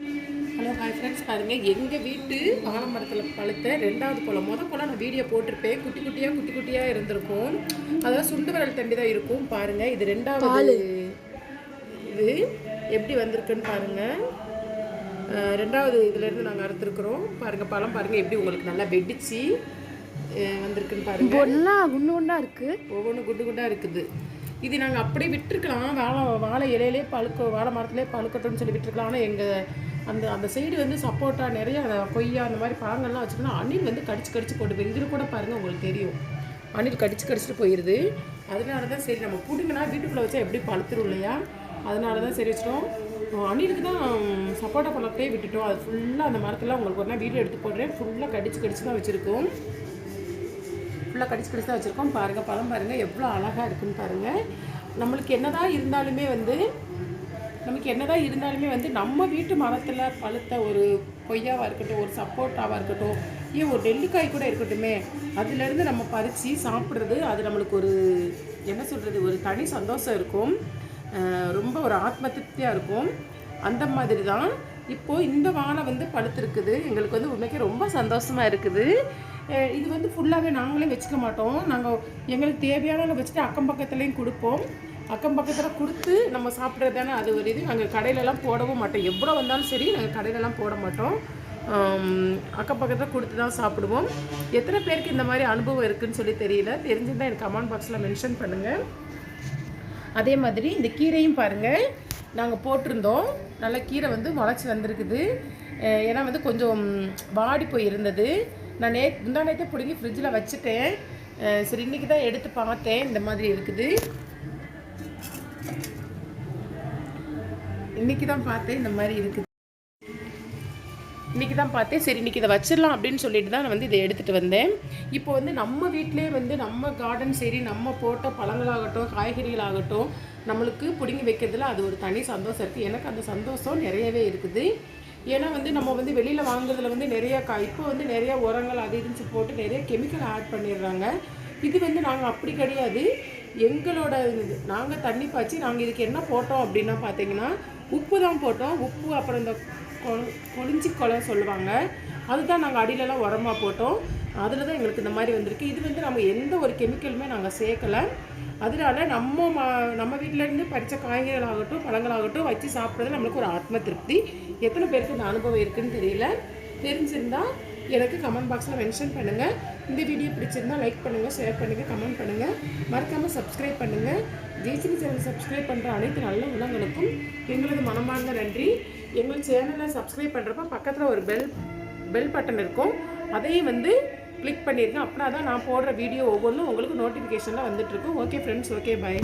Hello hi friends பாருங்கள் எங்கள் வீட்டு வாழை மரத்தில் பழுத்த ரெண்டாவது பழம் முத பழம் நான் வீடியோ போட்டிருப்பேன். குட்டி குட்டியாக குட்டி குட்டியாக இருந்திருக்கும். அதாவது சுண்டு விரல் தண்டி தான் இருக்கும். பாருங்கள் இது ரெண்டாவது இது எப்படி வந்திருக்குன்னு பாருங்கள் ரெண்டாவது இதுலேருந்து நாங்கள் அறுத்துருக்குறோம். பாருங்கள் பழம் பாருங்கள் எப்படி உங்களுக்கு நல்லா வெடிச்சு வந்திருக்குன்னு பாருங்கள் ஒன்றா குண்டு குண்டா இருக்கு. ஒவ்வொன்றும் குண்டு குண்டாக இருக்குது. இது நாங்கள் அப்படியே விட்டுருக்கலாம். வாழை வாழை இலையிலே பழுக்க வாழை மரத்துலேயே பழுக்கட்டும்னு சொல்லி விட்டுருக்கலாம். ஆனால் எங்கள் அந்த அந்த சைடு வந்து சப்போட்டா நிறைய அந்த கொய்யா அந்த மாதிரி பழங்கள்லாம் வச்சுருக்கோம் அணில் வந்து கடிச்சு கடிச்சு போட்டு வெங்கிட்டு கூட பாருங்கள் உங்களுக்கு தெரியும். அணில் கடிச்சு கடிச்சிட்டு போயிடுது அதனால தான் சரி நம்ம பிடுங்கினா வீட்டுக்குள்ளே வச்சா எப்படி பழுத்துரும் இல்லையா? அதனால தான் சரி வச்சிட்டோம். அணிலுக்கு தான் சப்போட்டா பழத்தையே விட்டுட்டோம். அது ஃபுல்லாக அந்த மரத்தில் உங்களுக்கு ஒரு நாள் வீடியோ எடுத்து போடுறேன். ஃபுல்லாக கடிச்சு கடிச்சு தான் வச்சுருக்கோம். ஃபுல்லாக கடிச்சு கடிச்சு தான் வச்சுருக்கோம். பாருங்கள் பழம் பாருங்கள் எவ்வளோ அழகாக இருக்குன்னு பாருங்கள் நம்மளுக்கு என்னதான் இருந்தாலுமே வந்து நமக்கு என்னதான் இருந்தாலுமே வந்து நம்ம வீட்டு மரத்தில் பழுத்த ஒரு கொய்யாவாக இருக்கட்டும் ஒரு சப்போட்டாவாக இருக்கட்டும் ஏன் ஒரு நெல்லிக்காய் கூட இருக்கட்டுமே அதுலேருந்து நம்ம பறித்து சாப்பிட்றது அது நம்மளுக்கு ஒரு என்ன சொல்கிறது ஒரு தனி சந்தோஷம் இருக்கும். ரொம்ப ஒரு ஆத்ம திருப்தியாக இருக்கும். அந்த மாதிரி தான் இப்போது இந்த வாழை வந்து பழுத்திருக்குது எங்களுக்கு வந்து உண்மைக்கு ரொம்ப சந்தோஷமாக இருக்குது. இது வந்து ஃபுல்லாகவே நாங்களே வச்சுக்க மாட்டோம். நாங்கள் எங்களுக்கு தேவையான வச்சுட்டு அக்கம் பக்கத்துலேயும் கொடுப்போம். அக்கம் பக்கத்தில் கொடுத்து நம்ம சாப்பிட்றது தானே அது ஒரு இது. நாங்கள் கடையிலலாம் போடவும் மாட்டோம். எவ்வளோ வந்தாலும் சரி நாங்கள் கடையிலலாம் போட மாட்டோம். அக்கம் பக்கத்தில் கொடுத்து தான் சாப்பிடுவோம். எத்தனை பேருக்கு இந்த மாதிரி அனுபவம் இருக்குதுன்னு சொல்லி தெரியல. தெரிஞ்சிருந்தால் எனக்கு கமெண்ட் பாக்ஸில் மென்ஷன் பண்ணுங்கள் அதே மாதிரி இந்த கீரையும் பாருங்கள் நாங்கள் போட்டிருந்தோம். நல்ல கீரை வந்து முளைச்சி வந்திருக்குது. ஏன்னா வந்து கொஞ்சம் வாடி போய் இருந்தது நான் நே முந்தா நேரத்தை பிடுங்கி ஃப்ரிட்ஜில் வச்சுட்டேன். சரி இன்றைக்கி தான் எடுத்து பார்த்தேன். இந்த மாதிரி இருக்குது. இன்றைக்கி தான் பார்த்தேன். இந்த மாதிரி இருக்குது. இன்றைக்கி தான் பார்த்தேன். சரி இன்றைக்கி இதை வச்சிடலாம் அப்படின்னு சொல்லிட்டு தான் நான் வந்து இதை எடுத்துகிட்டு வந்தேன். இப்போ வந்து நம்ம வீட்டிலே வந்து நம்ம கார்டன் சரி நம்ம போட்ட பழங்களாகட்டும் காய்கறிகளாகட்டும் நம்மளுக்கு பிடுங்கி வைக்கிறதுல அது ஒரு தனி சந்தோஷம் இருக்குது எனக்கு அந்த சந்தோஷம் நிறையவே இருக்குது. ஏன்னா வந்து நம்ம வந்து வெளியில் வாங்குறதுல வந்து நிறையா கா இப்போ வந்து நிறையா உரங்கள் அது இருந்துச்சு போட்டு நிறைய கெமிக்கல் ஆட் பண்ணிடுறாங்க. இது வந்து நாங்கள் அப்படி கிடையாது. எங்களோட நாங்கள் தண்ணி பாய்ச்சி நாங்கள் இதுக்கு என்ன போட்டோம் அப்படின்னா பார்த்தீங்கன்னா உப்பு தான் போட்டோம். உப்பு அப்புறம் இந்த கொ- கொளிஞ்சி கொலை சொல்லுவாங்க. அதுதான் நாங்கள் அடியிலலாம் உரமாக போட்டோம். அதில் தான் எங்களுக்கு இந்த மாதிரி வந்திருக்கு. இது வந்து நம்ம எந்த ஒரு கெமிக்கலுமே நாங்கள் சேர்க்கலை. அதனால நம்ம ம நம்ம வீட்டிலேருந்து பறித்த காய்கறிகளாகட்டும் பழங்களாகட்டும் வச்சு சாப்பிட்றது நம்மளுக்கு ஒரு ஆத்ம திருப்தி. எத்தனை பேருக்கு இந்த அனுபவம் இருக்குன்னு தெரியல. தெரிஞ்சிருந்தால் எனக்கு கமெண்ட் பாக்ஸில் மென்ஷன் பண்ணுங்கள் இந்த வீடியோ பிடிச்சிருந்தா லைக் பண்ணுங்கள் ஷேர் பண்ணுங்கள் கமெண்ட் பண்ணுங்கள் மறக்காமல் சப்ஸ்கிரைப் பண்ணுங்கள் ஜெய்சிங் சேனல் சப்ஸ்கிரைப் பண்ணுற அனைத்து நல்ல உள்ளங்களுக்கும் எங்களது மனமார்ந்த நன்றி. எங்கள் சேனலை சப்ஸ்கிரைப் பண்ணுறப்ப பக்கத்தில் ஒரு பெல் பெல் பட்டன் இருக்கும். அதையும் வந்து கிளிக் பண்ணிடுங்க அப்படின்னா தான் நான் போடுற வீடியோ ஒவ்வொன்றும் உங்களுக்கு நோட்டிஃபிகேஷனில் வந்துட்டுருக்கும். Okay friends okay bye